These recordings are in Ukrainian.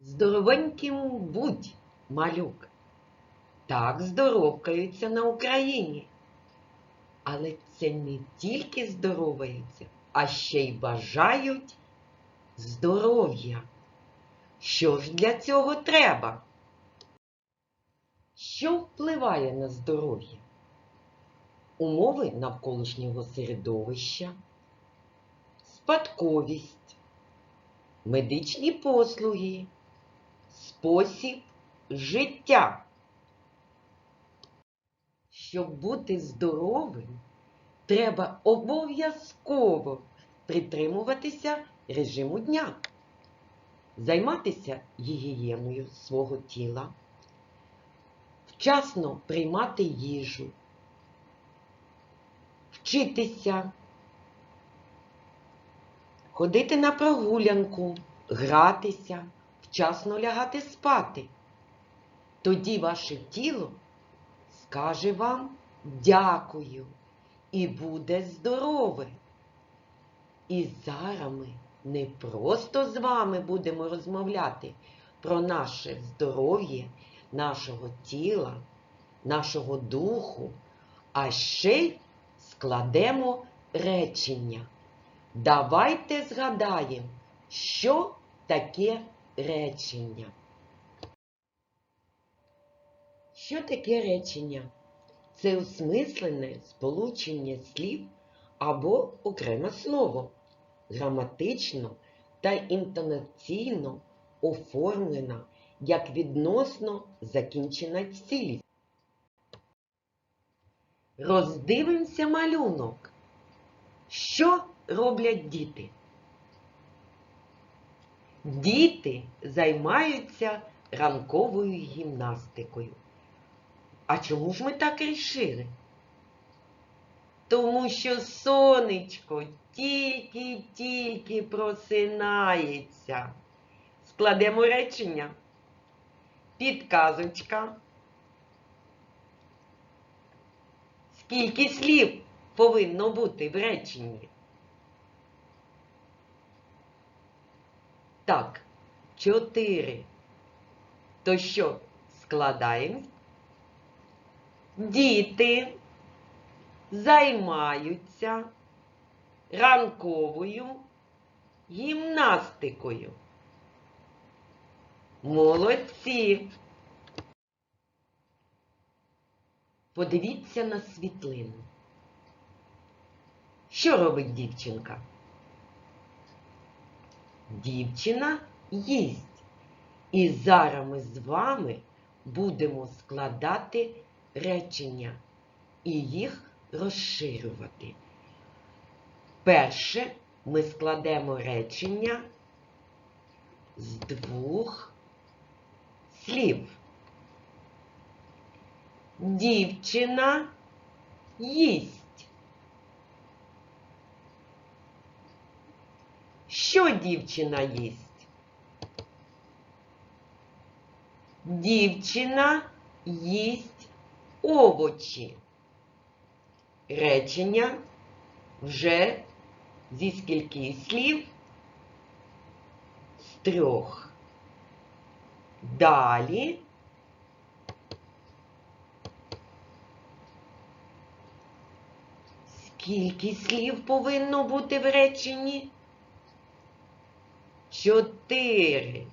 Здоровеньким будь, малюк. Так здоровкаються на Україні. Але це не тільки здороваються, а ще й бажають здоров'я. Що ж для цього треба? Що впливає на здоров'я? Умови навколишнього середовища, спадковість, медичні послуги, спосіб життя. Щоб бути здоровим, треба обов'язково притримуватися режиму дня, займатися гігієною свого тіла, вчасно приймати їжу, вчитися, ходити на прогулянку, гратися, вчасно лягати спати. Тоді ваше тіло скаже вам дякую і буде здорове. І зараз ми не просто з вами будемо розмовляти про наше здоров'я, нашого тіла, нашого духу, а ще й складемо речення. Давайте згадаємо, що таке речення. Що таке речення? Це осмислене сполучення слів або окреме слово, граматично та інтонаційно оформлена як відносно закінчена цілість. Роздивимося малюнок. Що роблять діти? Діти займаються ранковою гімнастикою. А чому ж ми так рішили? Тому що сонечко тільки-тільки просинається. Складемо речення. Підказочка. Скільки слів повинно бути в реченні? Так, чотири. То що, складаємо? Діти займаються ранковою гімнастикою. Молодці! Подивіться на світлину. Що робить дівчинка? Дівчина їсть. І зараз ми з вами будемо складати речення і їх розширювати. Перше ми складемо речення з двох слів. Дівчина їсть. Що дівчина їсть? Дівчина їсть овочі. Речення вже зі скільки слів? З трьох. Далі скільки слів повинно бути в реченні? Чотири.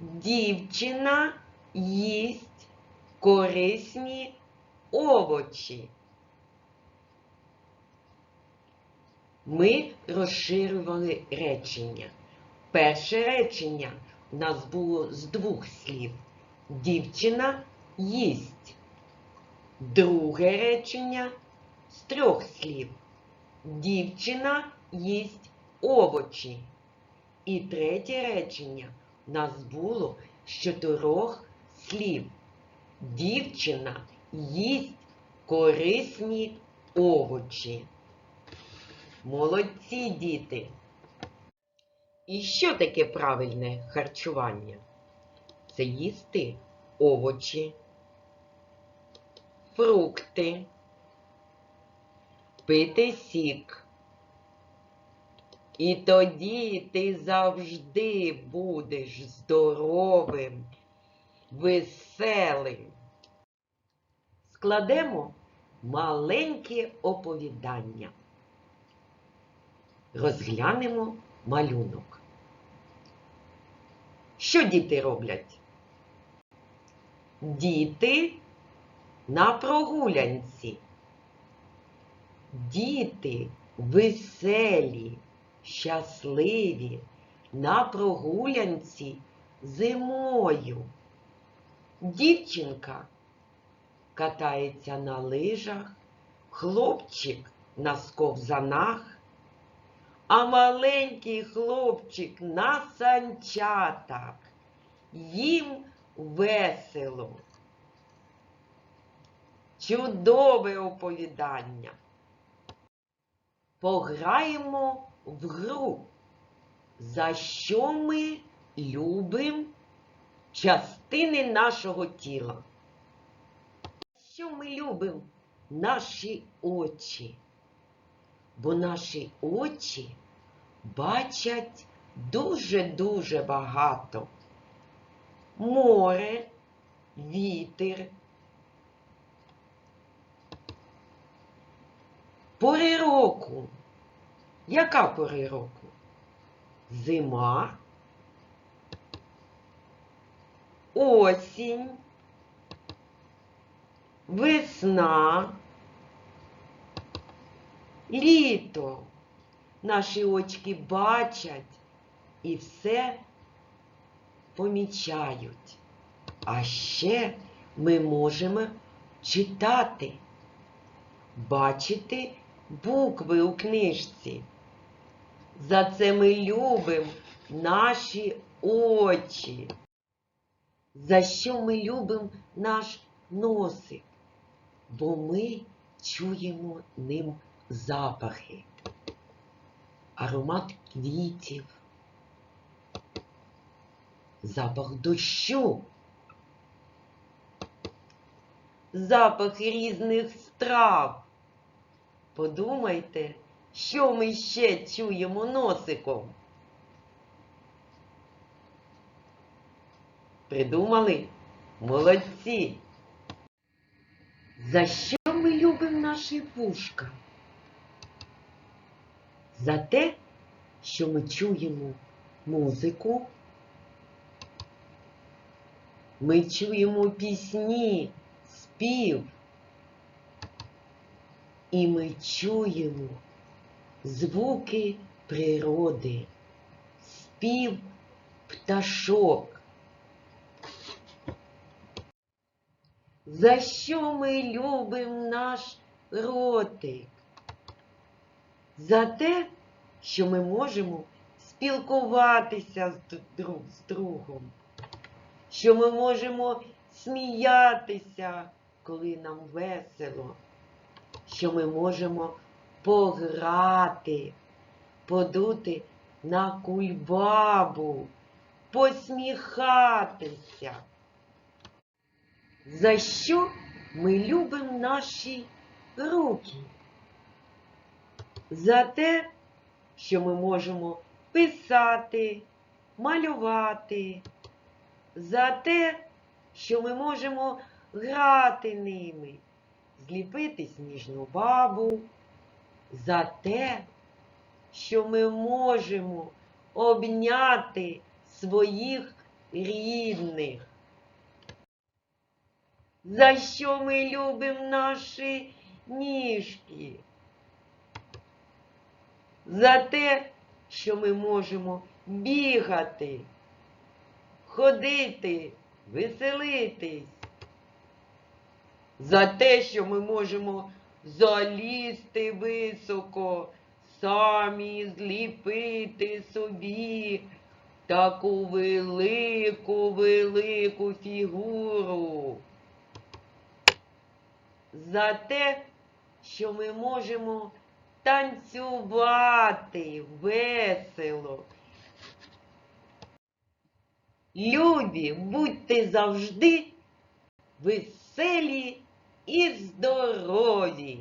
Дівчина їсть корисні овочі. Ми розширювали речення. Перше речення у нас було з двох слів. Дівчина їсть. Друге речення з трьох слів. Дівчина їсть овочі. І третє речення нас було з чотирьох слів. Дівчина їсть корисні овочі. Молодці діти! І що таке правильне харчування? Це їсти овочі, фрукти, пити сік, І тоді ти завжди будеш здоровим, веселим. Складемо маленьке оповідання. Розглянемо малюнок. Що діти роблять? Діти на прогулянці. Діти веселі, щасливі на прогулянці зимою. Дівчинка катається на лижах, хлопчик на сковзанах, а маленький хлопчик на санчатах. Їм весело. Чудове оповідання. Пограємо в гру. За що ми любимо частини нашого тіла? За Що ми любимо? Наші очі. Бо наші очі бачать дуже-дуже багато. Море, вітер, Пори року. Яка пори року? Зима, осінь, весна, літо. Наші очки бачать і все помічають. А ще ми можемо читати, бачити букви у книжці. За це ми любимо наші очі. За що ми любимо наш носик? Бо ми чуємо ним запахи, аромат квітів, запах дощу, запах різних страв. Подумайте, що ми ще чуємо носиком. Придумали? Молодці! За що ми любимо наші вушка? За те, що ми чуємо музику, ми чуємо пісні, спів. І ми чуємо звуки природи, спів пташок. За що ми любимо наш ротик? За те, що ми можемо спілкуватися друг з другом, що ми можемо сміятися, коли нам весело що ми можемо пограти, подути на кульбабу, посміхатися. За що ми любимо наші руки? За те, що ми можемо писати, малювати, за те, що ми можемо грати ними зліпити сніжну бабу за те, що ми можемо обняти своїх рідних. За що ми любимо наші ніжки? За те, що ми можемо бігати, ходити, веселитись за те, що ми можемо залізти високо, самі зліпити собі таку велику, велику фігуру. За те, що ми можемо танцювати весело. Любі, будьте завжди веселі і здорові!